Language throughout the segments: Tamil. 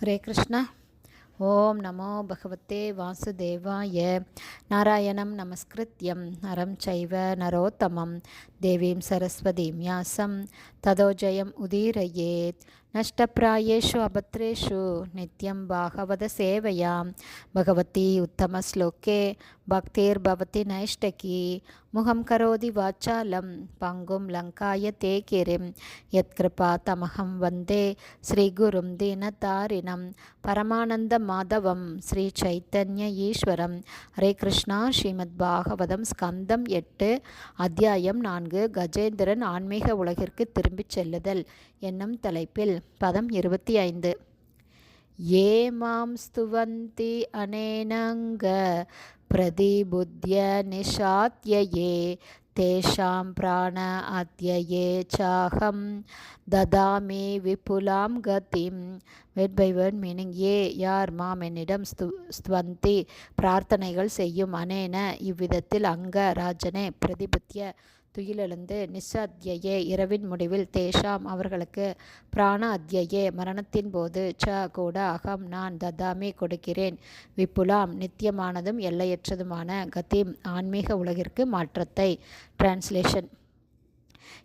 ஹரே கிருஷ்ணா. ஓம் நமோ பகவத்தே வாசுதேவாய. நாராயணம் நமஸ்கிருத்யம். நரம் சைவ நரோத்தமம். தேவீம் சரஸ்வதீம் யாசம். ததோஜயம் உதீரயேத். நஷ்டப்பிராயேஷு அபத்ரேஷு நித்யம் பாகவத சேவையாம் பகவதி உத்தமஸ்லோகே பக்திர்பவதி நைஷ்டகி முகம் கரோதி வாச்சாலம் பங்கும் லங்காய தே கிரிம் யத்கிருபா தமகம் வந்தே ஸ்ரீகுரும் தீனதாரிணம் பரமானந்த மாதவம் ஸ்ரீ சைத்தன்ய ஈஸ்வரம் ஹரே கிருஷ்ணா ஸ்ரீமத் பாகவதம் ஸ்கந்தம் எட்டு அத்தியாயம் நான்கு கஜேந்திரன் ஆன்மீக உலகிற்கு திரும்பிச் செல்லுதல் என்னும் தலைப்பில் பதம் இருபத்தி ஐந்து. ஏ ஸ்துவந்தி அனேனங்க பிரதிபுத்திய நிஷாத்யே तेषां प्राण अत्यये चाहं ததாமி விபுலாம் கதிம் வேர்ட் பை வேர்ட் மீனிங் ஏ யார் மாம் என்னிடம் ஸ்து ஸ்துவந்தி பிரார்த்தனைகள் செய்யும் அனேன இவ்விதத்தில் அங்க ராஜனே பிரதிபுத்திய துயிலெழுந்து நிஸ்ஸத்யயே இரவின் முடிவில் தேஷாம் அவர்களுக்கு பிராண அத்தியே மரணத்தின் போது ச கூட அகம் நான் ததாமி கொடுக்கிறேன் விப்புலாம் நித்தியமானதும் எல்லையற்றதுமான கதிம் ஆன்மீக உலகிற்கு மாற்றத்தை டிரான்ஸ்லேஷன்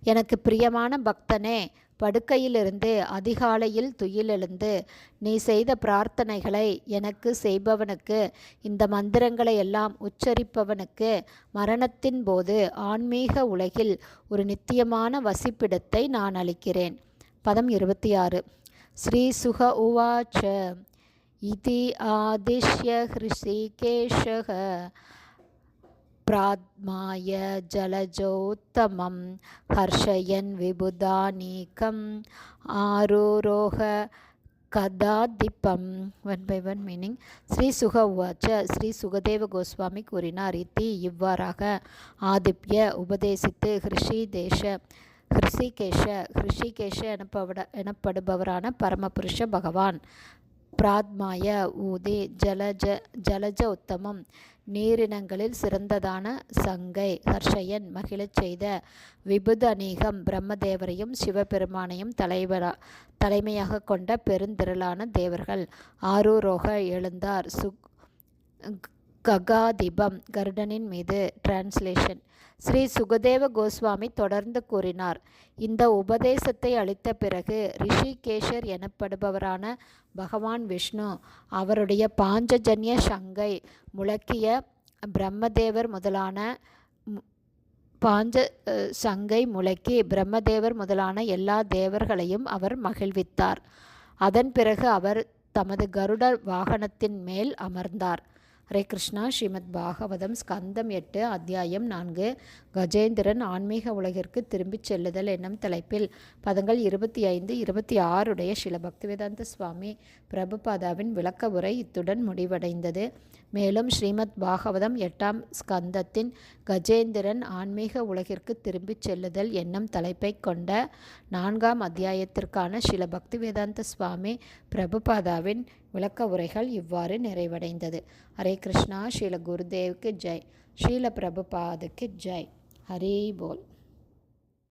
எனக்கு பிரியமான பக்தனே படுக்கையிலிருந்து அதிகாலையில் துயிலெழுந்து நீ செய்த பிரார்த்தனைகளை எனக்கு செய்பவனுக்கு இந்த மந்திரங்களை எல்லாம் உச்சரிப்பவனுக்கு மரணத்தின் போது ஆன்மீக உலகில் ஒரு நித்தியமான வசிப்பிடத்தை நான் அளிக்கிறேன். பதம் இருபத்தி ஆறு ஸ்ரீ சுக உவாச்ச இதி ஆதிஷ்ய ஹிருஷிகேஷக प्रात्माय जलजोत्तमं हर्षयन् विबुधानीकम् आरोरोह கதாதிப்பம் one by one meaning Shri Shuka உவாச்ச ஸ்ரீ சுகதேவ கோஸ்வாமி கூறினார் இத்தி இவ்வாறாக ஆதிப்ய உபதேசித்து ஹிருஷிதேஷ ஹிருஷிகேஷ ஹிருஷிகேஷ எனப்பட எனப்படுபவரான பரமபுருஷ பகவான் பிராத்மாய ஊதி ஜலஜ ஜலஜ உத்தமம். நீரினங்களில் சிறந்ததான சங்கை ஹர்ஷயன் மகிழச் செய்த விபுத அநேகம் பிரம்மதேவரையும் சிவபெருமானையும் தலைவரா தலைமையாக கொண்ட பெருந்திரளான தேவர்கள். ஆரூரோக எழுந்தார். சுக் ககாதிபம் கருடனின் மீது டிரான்ஸ்லேஷன் ஸ்ரீ சுகதேவ கோஸ்வாமி தொடர்ந்து கூறினார் இந்த உபதேசத்தை அளித்த பிறகு ரிஷிகேஷர் எனப்படுபவரான பகவான் விஷ்ணு அவருடைய பாஞ்சஜன்ய சங்கை முழக்கிய பிரம்மதேவர் முதலான பாஞ்ச சங்கை முழக்கி பிரம்மதேவர் முதலான எல்லா தேவர்களையும் அவர் மகிழ்வித்தார். அதன் பிறகு அவர் தமது கருட வாகனத்தின் மேல் அமர்ந்தார். ஹரே கிருஷ்ணா ஸ்ரீமத் பாகவதம் ஸ்கந்தம் எட்டு அத்தியாயம் நான்கு. கஜேந்திரன் ஆன்மீக உலகிற்கு திரும்பிச் செல்லுதல் என்னும் தலைப்பில் பதங்கள் இருபத்தி ஐந்து இருபத்தி ஆறுடைய ஸ்ரீல பக்திவேதாந்த சுவாமி பிரபுபாதாவின் விளக்க உரை இத்துடன் முடிவடைந்தது. மேலும் ஸ்ரீமத் பாகவதம் எட்டாம் ஸ்கந்தத்தின் கஜேந்திரன் ஆன்மீக உலகிற்கு திரும்பிச் செல்லுதல் என்னும் தலைப்பை கொண்ட நான்காம் அத்தியாயத்திற்கான ஸ்ரீல பக்திவேதாந்த சுவாமி பிரபுபாதாவின் விளக்க உரைகள் இவ்வாறு நிறைவடைந்தது. ஹரே கிருஷ்ணா ஸ்ரீல குருதேவுக்கு ஜெய் ஸ்ரீல பிரபுபாதுக்கு ஜெய் ஹரி போல்